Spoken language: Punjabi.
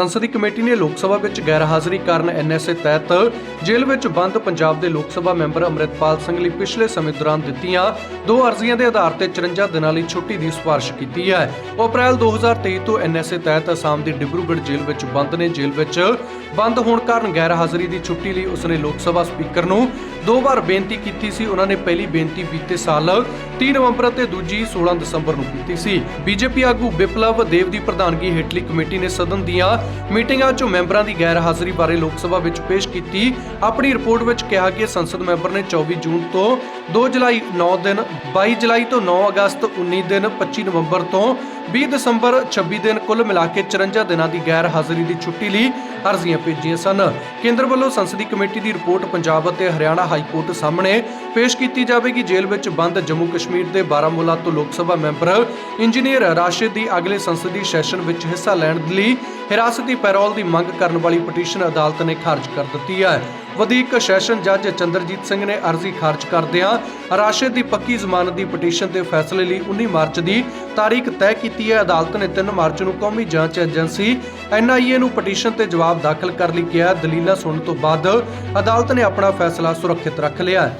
ਸੰਸਦੀ ਕਮੇਟੀ ਨੇ ਲੋਕ ਸਭਾ ਵਿੱਚ ਗੈਰ ਹਾਜ਼ਰੀ ਕਾਰਨ ਐਨਐਸਏ ਤਹਿਤ ਜੇਲ੍ਹ ਵਿੱਚ ਬੰਦ ਪੰਜਾਬ ਦੇ ਲੋਕ ਸਭਾ ਮੈਂਬਰ ਅੰਮ੍ਰਿਤਪਾਲ ਸਿੰਘ ਲਈ ਪਿਛਲੇ ਸਮੇਂ ਦੌਰਾਨ ਦਿੱਤੀਆਂ ਦੋ ਅਰਜ਼ੀਆਂ ਦੇ ਆਧਾਰ ਤੇ 54 ਦਿਨਾਂ ਲਈ ਛੁੱਟੀ ਦੀ ਸਿਫਾਰਿਸ਼ ਕੀਤੀ ਹੈ। ਉਹ ਅਪ੍ਰੈਲ 2023 ਤੋਂ ਐਨਐਸਏ ਤਹਿਤ ਅਸਾਮ ਦੀ ਡਿਬਰੂਗੜ੍ਹ ਜੇਲ੍ਹ ਵਿੱਚ ਬੰਦ ਨੇ। ਜੇਲ੍ਹ ਵਿੱਚ ਬੰਦ ਹੋਣ ਕਾਰਨ ਗੈਰ ਹਾਜ਼ਰੀ ਦੀ ਛੁੱਟੀ ਲਈ ਉਸਨੇ ਲੋਕ ਸਭਾ ਸਪੀਕਰ ਨੂੰ ਦੋ ਵਾਰ ਬੇਨਤੀ ਕੀਤੀ ਸੀ। ਉਹਨਾਂ ਨੇ ਪਹਿਲੀ ਬੇਨਤੀ ਬੀਤੇ ਸਾਲ 30 ਨਵੰਬਰ ਅਤੇ ਦੂਜੀ 16 ਦਸੰਬਰ ਨੂੰ ਕੀਤੀ ਸੀ। ਬੀਜੇਪੀ ਆਗੂ ਵਿਪਲਵ ਦੇਵ ਦੀ ਪ੍ਰਧਾਨਗੀ ਹੇਠਲੀ ਕਮੇਟੀ ਨੇ ਸਦਨ ਦੀਆਂ ਮੀਟਿੰਗਾਂ 'ਚ ਮੈਂਬਰਾਂ ਦੀ ਗੈਰ ਹਾਜ਼ਰੀ ਬਾਰੇ ਲੋਕ ਸਭਾ ਵਿੱਚ ਪੇਸ਼ ਕੀਤੀ। ਆਪਣੀ ਰਿਪੋਰਟ ਵਿੱਚ ਕਿਹਾ ਕਿ ਸੰਸਦ ਮੈਂਬਰ ਨੇ 24 ਜੂਨ ਤੋਂ 2 ਜੁਲਾਈ 9 ਦਿਨ 22 ਜੁਲਾਈ ਤੋਂ 9 ਅਗਸਤ 19 ਦਿਨ 25 ਨਵੰਬਰ ਤੋਂ 20 ਦਸੰਬਰ 26 ਦਿਨ ਕੁੱਲ ਮਿਲਾ ਕੇ 54 ਦਿਨਾਂ ਦੀ ਗੈਰ ਹਾਜ਼ਰੀ ਦੀ ਛੁੱਟੀ ਲਈ ਅਰਜ਼ੀਆਂ ਭੇਜੀਆਂ ਸਨ। ਕੇਂਦਰ ਵੱਲੋਂ ਸੰਸਦੀ ਕਮੇਟੀ ਦੀ ਰਿਪੋਰਟ ਪੰਜਾਬ ਅਤੇ ਹਰਿਆਣਾ ਹਾਈ ਕੋਰਟ ਸਾਹਮਣੇ ਪੇਸ਼ ਕੀਤੀ ਜਾਵੇਗੀ। ਜੇਲ੍ਹ ਵਿੱਚ ਬੰਦ ਜੰਮੂ ਕਸ਼ਮੀਰ ਦੇ ਬਾਰਾਮੂਲਾ ਤੋਂ ਲੋਕ ਸਭਾ ਮੈਂਬਰ ਇੰਜੀਨੀਅਰ ਰਾਸ਼ਿਦ ਦੀ ਅਗਲੇ ਸੰਸਦੀ ਸੈਸ਼ਨ ਵਿੱਚ ਹਿੱਸਾ ਲੈਣ ਲਈ ਹਿਰਾਸਤੀ ਪੈਰੋਲ ਦੀ ਮੰਗ ਕਰਨ ਵਾਲੀ ਪਟੀਸ਼ਨ ਅਦਾਲਤ ਨੇ ਖਾਰਜ ਕਰ ਦਿੱਤੀ ਹੈ। ਵਧੀਕ ਸੈਸ਼ਨ ਜੱਜ ਚੰਦਰਜੀਤ ਸਿੰਘ ਨੇ ਅਰਜ਼ੀ ਖਾਰਜ ਕਰਦਿਆਂ ਰਾਸ਼ਿਦ ਦੀ ਪੱਕੀ ਜ਼ਮਾਨਤ ਦੀ ਪਟੀਸ਼ਨ ਤੇ ਫੈਸਲੇ ਲਈ 19 ਮਾਰਚ ਦੀ ਤਾਰੀਖ ਤੈਅ ਕੀਤੀ ਹੈ। ਅਦਾਲਤ ਨੇ 3 ਮਾਰਚ ਨੂੰ ਕੌਮੀ ਜਾਂਚ ਏਜੰਸੀ ਐਨਆਈਏ ਨੂੰ ਪਟੀਸ਼ਨ ਤੇ ਜਵਾਬ ਦਾਖਲ ਕਰਨ ਲਈ ਕਿਹਾ। ਦਲੀਲਾਂ ਸੁਣਨ ਤੋਂ ਬਾਅਦ ਅਦਾਲਤ ਨੇ ਆਪਣਾ ਫੈਸਲਾ ਸੁਰੱਖਿਅਤ ਰੱਖ ਲਿਆ ਹੈ।